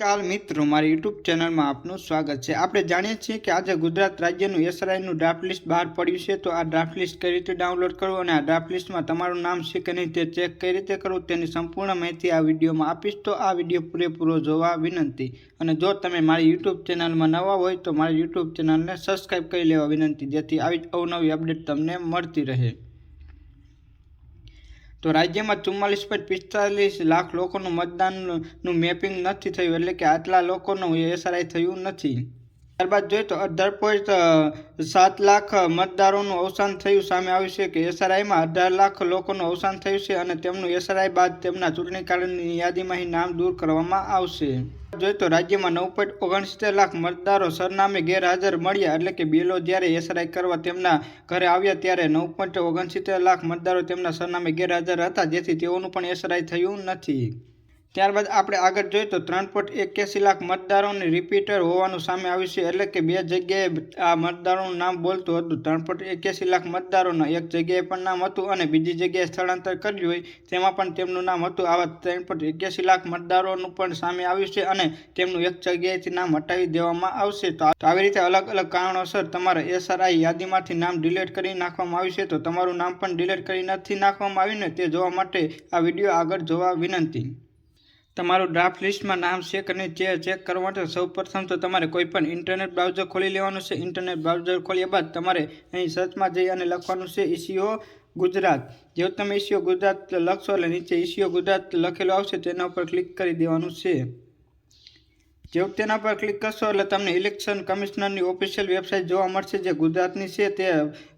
કાલ મિત્રો, મારી યુટ્યુબ ચેનલમાં આપનું સ્વાગત છે. આપણે જાણીએ છીએ કે આજે ગુજરાત રાજ્યનું એસઆરઆઈનું ડ્રાફ્ટ લિસ્ટ બહાર પડ્યું છે. તો આ ડ્રાફ્ટ લિસ્ટ કઈ રીતે ડાઉનલોડ કરવું અને આ ડ્રાફ્ટ લિસ્ટમાં તમારું નામ છે કે નહીં તે ચેક કઈ રીતે કરવું તેની સંપૂર્ણ માહિતી આ વિડીયોમાં આપીશ. તો આ વીડિયો પૂરેપૂરો જોવા વિનંતી. અને જો તમે મારી યુટ્યુબ ચેનલમાં નવા હોય તો મારી યુટ્યુબ ચેનલને સબસ્ક્રાઈબ કરી લેવા વિનંતી. જેથી આવી અવનવી અપડેટ તમને મળતી રહે. તો રાજ્યમાં ચુમ્માલીસ પોઈન્ટ પિસ્તાલીસ લાખ લોકોનું મતદાનનું મેપિંગ નથી થયું, એટલે કે આટલા લોકોનું એસઆરઆઈ થયું નથી. ત્યારબાદ જોઈએ તો અઢાર પોઈન્ટ સાત લાખ મતદારોનું અવસાન થયું. સામે આવ્યું છે કે એસઆરઆઈમાં અઢાર લાખ લોકોનું અવસાન થયું છે અને તેમનું એસઆરઆઈ બાદ તેમના ચૂંટણી કાર્ડની યાદીમાંથી નામ દૂર કરવામાં આવશે. જોઈએ તો રાજ્યમાં નવ પોઈન્ટ ઓગણસિત્તેર લાખ મતદારો સરનામે ગેરહાજર મળ્યા એટલે કે બિલો જ્યારે એસઆરઆઈ કરવા તેમના ઘરે આવ્યા ત્યારે નવ પોઈન્ટ ઓગણસિત્તેર લાખ મતદારો તેમના સરનામે ગેરહાજર હતા, જેથી તેઓનું પણ એસઆરઆઈ થયું નથી. ત્યારબાદ આપણે આગળ જોઈએ તો ત્રણ પોઈન્ટ એક્યાસી લાખ મતદારોને રિપીટર હોવાનું સામે આવ્યું છે. એટલે કે બે જગ્યાએ આ મતદારોનું નામ બોલતું હતું. ત્રણ પોઈન્ટ એક્યાસી લાખ મતદારોના એક જગ્યાએ પણ નામ હતું અને બીજી જગ્યાએ સ્થળાંતર કર્યું હોય તેમાં પણ તેમનું નામ હતું. આવા ત્રણ પોઈન્ટ એક્યાસી લાખ મતદારોનું પણ સામે આવ્યું છે અને તેમનું એક જગ્યાએથી નામ હટાવી દેવામાં આવશે. તો આવી રીતે અલગ અલગ કારણોસર તમારા એસઆરઆઈ યાદીમાંથી નામ ડિલીટ કરી નાખવામાં આવ્યું છે. તો તમારું નામ પણ ડિલીટ કરી નથી નાખવામાં આવ્યું ને તે જોવા માટે આ વીડિયો આગળ જોવા વિનંતી. તમારું ડ્રાફ્ટ લિસ્ટમાં નામ છે કે નહીં તે ચેક કરવા માટે સૌપ્રથમ તો તમારે કોઈપણ ઇન્ટરનેટ બ્રાઉઝર ખોલી લેવાનું છે. ઇન્ટરનેટ બ્રાઉઝર ખોલ્યા બાદ તમારે અહીં સર્ચમાં જઈ અને લખવાનું છે ઈસીઓ ગુજરાત. જેવું તમે ઈસીઓ ગુજરાત લખશો એટલે નીચે ઈસીઓ ગુજરાત લખેલું આવશે તેના ઉપર ક્લિક કરી દેવાનું છે. જેવું તેના પર ક્લિક કરશો એટલે તમને ઇલેક્શન કમિશનરની ઓફિશિયલ વેબસાઇટ જોવા મળશે જે ગુજરાતની છે. તે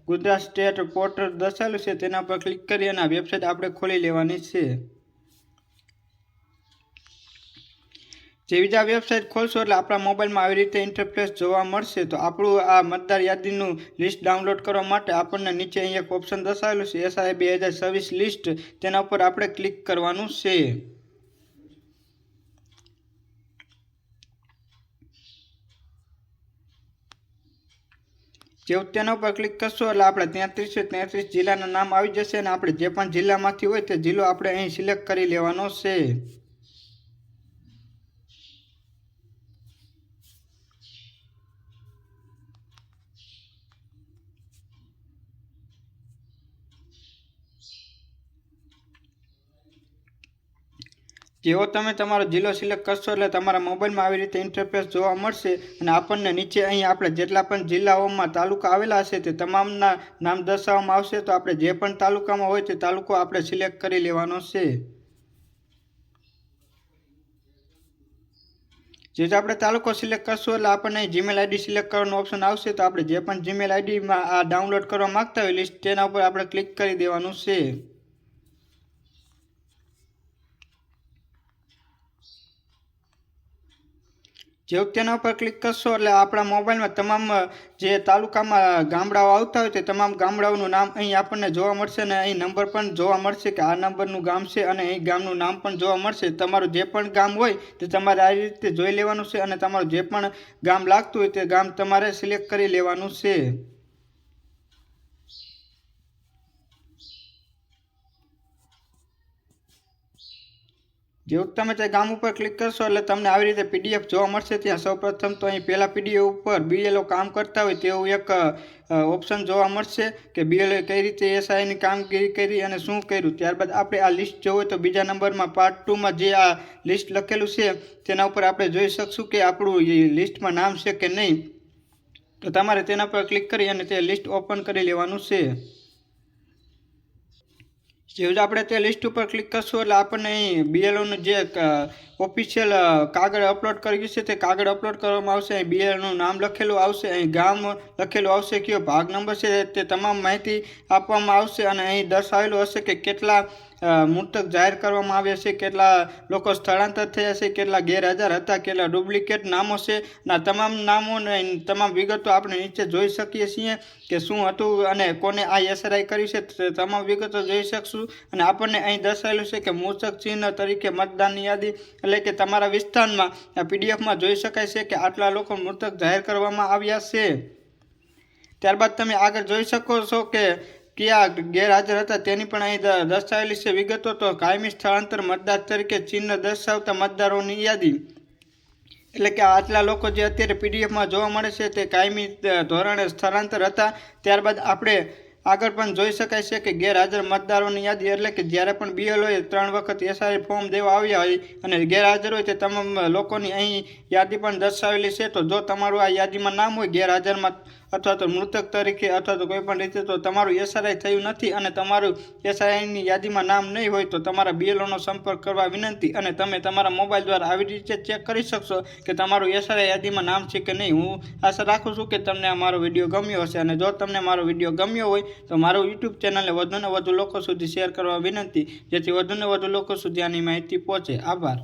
ગુજરાત સ્ટેટ પોર્ટલ દર્શાવેલું છે. તેના પર ક્લિક કરી અને આ વેબસાઇટ આપણે ખોલી લેવાની છે. જ આ વેબસાઇટ ખોલશો એટલે આપણા મોબાઈલમાં આવી રીતે ઇન્ટરફેસ જોવા મળશે. તો આપણું આ મતદાર યાદીનું લિસ્ટ ડાઉનલોડ કરવા માટે આપણને નીચે અહીં એક ઓપ્શન દર્શાવેલું છે એસઆઈ બે હજાર છવ્વીસ લિસ્ટ તેના ઉપર આપણે ક્લિક કરવાનું છે. જેવું તેના ઉપર ક્લિક કરશો એટલે આપણે તેત્રીસે તેત્રીસ જિલ્લાના નામ આવી જશે અને આપણે જે પણ જિલ્લામાંથી હોય તે જિલ્લો આપણે અહીં સિલેક્ટ કરી લેવાનો છે. જેવો તમે તમારો જિલ્લો સિલેક્ટ કરશો એટલે તમારા મોબાઈલમાં આવી રીતે ઇન્ટરફેસ જોવા મળશે અને આપણને નીચે અહીં આપણે જેટલા પણ જિલ્લાઓમાં તાલુકા આવેલા હશે તે તમામના નામ દર્શાવવામાં આવશે. તો આપણે જે પણ તાલુકામાં હોય તે તાલુકો આપણે સિલેક્ટ કરી લેવાનો છે. જે આપણે તાલુકો સિલેક્ટ કરશું એટલે આપણને જીમેલ આઈડી સિલેક્ટ કરવાનું ઓપ્શન આવશે. તો આપણે જે પણ જીમેલ આઈડીમાં આ ડાઉનલોડ કરવા માંગતા હોય લિસ્ટ તેના ઉપર આપણે ક્લિક કરી દેવાનું છે. જેવું તેના ઉપર ક્લિક કરશો એટલે આપણા મોબાઈલમાં તમામ જે તાલુકામાં ગામડાઓ આવતા હોય તે તમામ ગામડાઓનું નામ અહીં આપણને જોવા મળશે અને અહીં નંબર પણ જોવા મળશે કે આ નંબરનું ગામ છે અને અહીં ગામનું નામ પણ જોવા મળશે. તમારું જે પણ ગામ હોય તે તમારે આ રીતે જોઈ લેવાનું છે અને તમારું જે પણ ગામ લાગતું હોય તે ગામ તમારે સિલેક્ટ કરી લેવાનું છે. જેવું તમે તે ગામ ઉપર ક્લિક કરશો એટલે તમને આવી રીતે પીડીએફ જોવા મળશે. ત્યાં સૌપ્રથમ તો અહીં પહેલાં પીડીએફ ઉપર બીએલઓ કામ કરતા હોય તેવું એક ઓપ્શન જોવા મળશે કે બીએલઓ કઈ રીતે એસઆઈની કામગીરી કરી અને શું કર્યું. ત્યારબાદ આપણે આ લિસ્ટ જોવું તો બીજા નંબરમાં પાર્ટ ટુમાં જે આ લિસ્ટ લખેલું છે તેના ઉપર આપણે જોઈ શકશું કે આપણું લિસ્ટમાં નામ છે કે નહીં. તો તમારે તેના પર ક્લિક કરી અને તે લિસ્ટ ઓપન કરી લેવાનું છે. જેવું આપણે તે લિસ્ટ ઉપર ક્લિક કરશું એટલે આપણને અહીં બીએલઓનું જે ઓફિશિયલ કાગળ અપલોડ કર્યું છે તે કાગળ અપલોડ કરવામાં આવશે. અહીં બીએલનું નામ લખેલું આવશે. અહીં ગામ લખેલું આવશે કયો ભાગ નંબર છે તે તમામ માહિતી આપવામાં આવશે અને અહીં દર્શાવેલું હશે કે કેટલા મૃતક જાહેર કરવામાં આવ્યા છે. કેટલા લોકો સ્થળાંતર થયા છે, કેટલા ગેરહાજર હતા, કેટલા ડુપ્લિકેટ નામો છે. ના, તમામ નામો તમામ વિગતો આપણે નીચે જોઈ શકીએ છીએ કે શું હતું અને કોને આ એસઆરઆઈ કરી છે. તમામ વિગતો જોઈ શકશું અને આપણને અહીં દર્શાવેલું છે કે મૃતક ચિહ્ન તરીકે મતદાનની યાદી એટલે કે તમારા વિસ્તારમાં પીડીએફમાં જોઈ શકાય છે કે આટલા લોકો મૃતક જાહેર કરવામાં આવ્યા છે. ત્યારબાદ તમે આગળ જોઈ શકો છો કે કયા ગેરહાજર હતા તેની પણ અહીં દર્શાવેલી છે વિગતો. તો કાયમી સ્થળાંતર મતદાર તરીકે ચિહ્ન દર્શાવતા મતદારોની યાદી. એટલે કે આટલા લોકો જે અત્યારે પીડીએફમાં જોવા મળે છે તે કાયમી ધોરણે સ્થળાંતર હતા. ત્યારબાદ આપણે આગળ પણ જોઈ શકાય છે કે ગેરહાજર મતદારોની યાદી એટલે કે જ્યારે પણ બીએલઓએ ત્રણ વખત એસઆઈ ફોર્મ દેવા આવ્યા હોય અને ગેરહાજર હોય તે તમામ લોકોની અહીં યાદી પણ દર્શાવેલી છે. તો જો તમારું આ યાદીમાં નામ હોય ગેરહાજરમાં અથવા તો મૃતક તરીકે અથવા તો કોઈ પણ રીતે તો તમારું એસઆરઆઈ થયું નથી અને તમારું એસઆરઆઈની યાદીમાં નામ નહીં હોય તો તમારા બીએલઓનો સંપર્ક કરવા વિનંતી અને તમે તમારા મોબાઈલ દ્વારા આવી રીતે ચેક કરી શકશો કે તમારું એસઆરઆઈ યાદીમાં નામ છે કે નહીં. હું આશા રાખું છું કે તમને આ મારો વીડિયો ગમ્યો હશે અને જો તમને મારો વીડિયો ગમ્યો હોય તો મારું યુટ્યુબ ચેનલને વધુને વધુ લોકો સુધી શેર કરવા વિનંતી, જેથી વધુને વધુ લોકો સુધી આની માહિતી પહોંચે. આભાર.